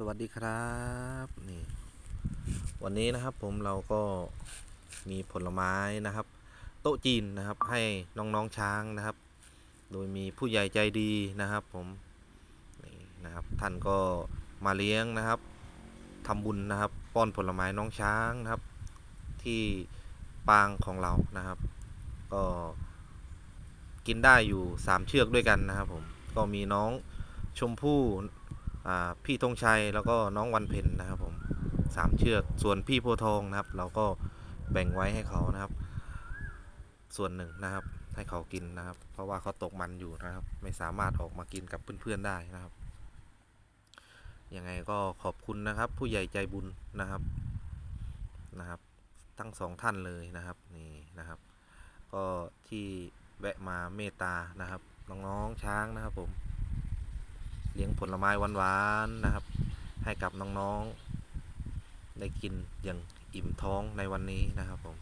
สวัสดีครับนี่วันนี้นะครับผมเราก็มีผลไม้นะครับ โต๊ะจีนนะครับให้น้องๆช้างนะครับ โดยมีผู้ใหญ่ใจดีนะครับผมนี่นะครับท่านก็มาเลี้ยงนะครับทำบุญนะครับ ป้อนผลไม้น้องช้างนะครับ ที่ปางของเรานะครับ ก็กินได้อยู่สามเชือกด้วยกันนะครับผมก็มีน้องชมพู่ พี่ธงชัยแล้วก็น้องวันเพ็ญนะครับผมสามเชือกส่วนพี่โพธิ์ทองนะครับ เราก็แบ่งไว้ให้เขานะครับ ส่วนหนึ่งนะครับ ให้เขากินนะครับ เพราะว่าเขาตกมันอยู่นะครับ ไม่สามารถออกมากินกับเพื่อนๆได้นะครับยังไงก็ขอบคุณนะครับ ผู้ใหญ่ใจบุญนะครับนะครับ ทั้งสองท่านเลยนะครับนี่นะครับ ก็ที่แวะมาเมตตานะครับน้องๆช้างนะครับผม เลี้ยงผลไม้หวานๆนะครับ ให้กับน้องๆ ได้กินอย่างอิ่มท้องในวันนี้นะครับผม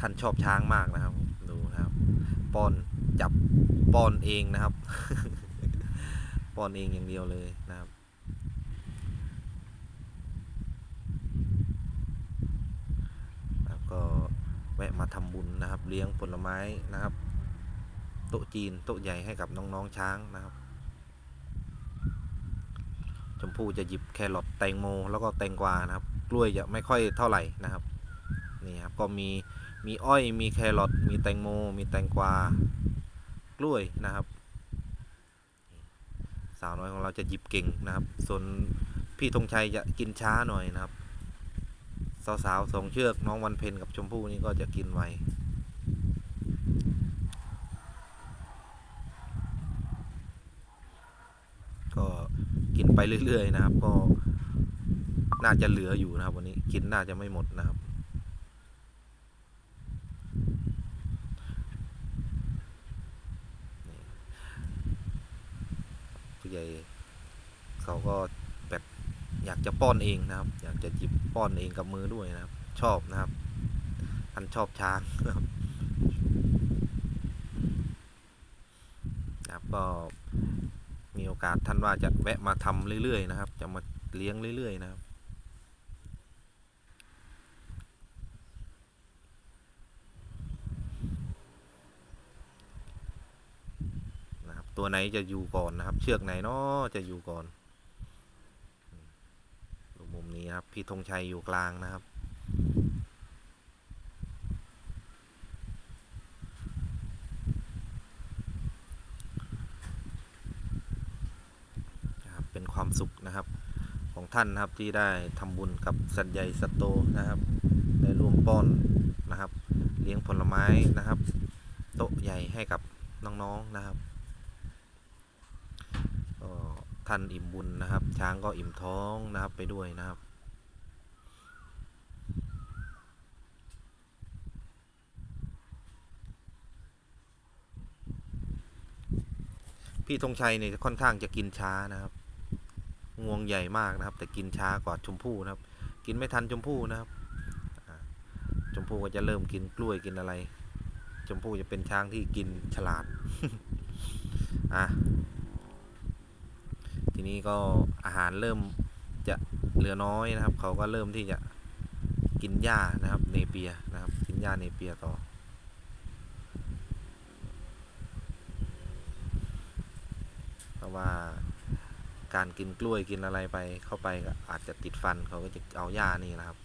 ท่านชอบช้างมากนะครับดูนะครับป้อนจับป้อนเองนะครับป้อนเองอย่างเดียวเลยนะครับก็แวะ มาทำบุญนะครับ เลี้ยงผลไม้นะครับ โต๊ะจีนโต๊ะใหญ่ให้กับน้องๆช้างนะครับ ชมพู่จะหยิบแครอทแตงโม แล้วก็แตงกวานะครับ กล้วยจะไม่ค่อยเท่าไหร่นะครับนี่ครับก็มีมีอ้อยมีแครอทมีแตงโม มีแตงกวากล้วยนะครับสาวน้อยของเราจะหยิบเก่งนะครับ ส่วนพี่ธงชัยจะกินช้าหน่อยนะครับ สาวๆสองเชือกน้องวันเพ็ญกับชมพู่นี่ก็จะกินไวก็กินไปเรื่อยๆนะครับ ก็น่าจะเหลืออยู่นะครับ วันนี้กินน่าจะไม่หมดนะครับ ผู้ใหญ่เขาก็ อยากจะป้อนเองนะครับ อยากจะหยิบป้อนเองกับมือด้วยนะครับ ชอบนะครับท่านชอบช้างนะครับนะครับก็มีโอกาสท่านว่าจะแวะมาทำเรื่อยๆนะครับ จะมาเลี้ยงเรื่อยๆนะครับนะครับ ตัวไหนจะอยู่ก่อนนะครับ เชือกไหนเนาะจะอยู่ก่อน ครับพี่ธงชัยอยู่กลางนะครับ เป็นความสุขนะครับของท่านนะครับที่ได้ทำบุญกับสัตว์ใหญ่สัตว์โตนะครับ ได้ร่วมป้อนนะครับ เลี้ยงผลไม้นะครับ โต๊ะใหญ่ให้กับน้องๆนะครับก็ท่านอิ่มบุญนะครับ ช้างก็อิ่มท้องนะครับไปด้วยนะครับ พี่ธงชัยเนี่ยค่อนข้างจะกินช้านะครับ งวงใหญ่มากนะครับ แต่กินช้ากว่าชมพู่นะครับ กินไม่ทันชมพู่นะครับชมพู่ก็จะเริ่มกินกล้วยกินอะไร ชมพู่จะเป็นช้างที่กินฉลาดอะทีนี้ก็อาหารเริ่มจะเหลือน้อยนะครับ เขาก็เริ่มที่จะกินหญ้านะครับ เนเปียนะครับ กินหญ้าเนเปียต่อ เพราะ ว่าการกินกล้วยกินอะไรไปเข้าไปก็อาจจะติดฟันเขาก็จะเอาหญ้านี่นะครับ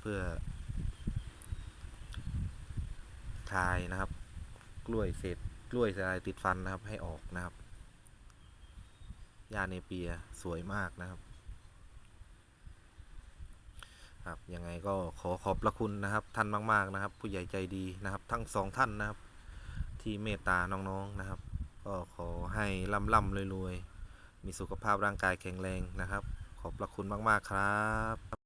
เพื่อคายนะครับ กล้วยเศษกล้วยอะไรติดฟันนะครับให้ออกนะครับหญ้าเนเปียสวยมากนะครับ ครับยังไงก็ขอขอบพระคุณนะครับ ท่านมาก ๆนะครับ ผู้ใหญ่ใจดีนะครับ ทั้งสองท่านนะครับ ที่เมตตาน้องๆนะครับ ก็ขอให้ร่ำร่ำรวยๆ มีสุขภาพร่างกายแข็งแรงนะครับ ขอบพระคุณมาก ๆ ครับ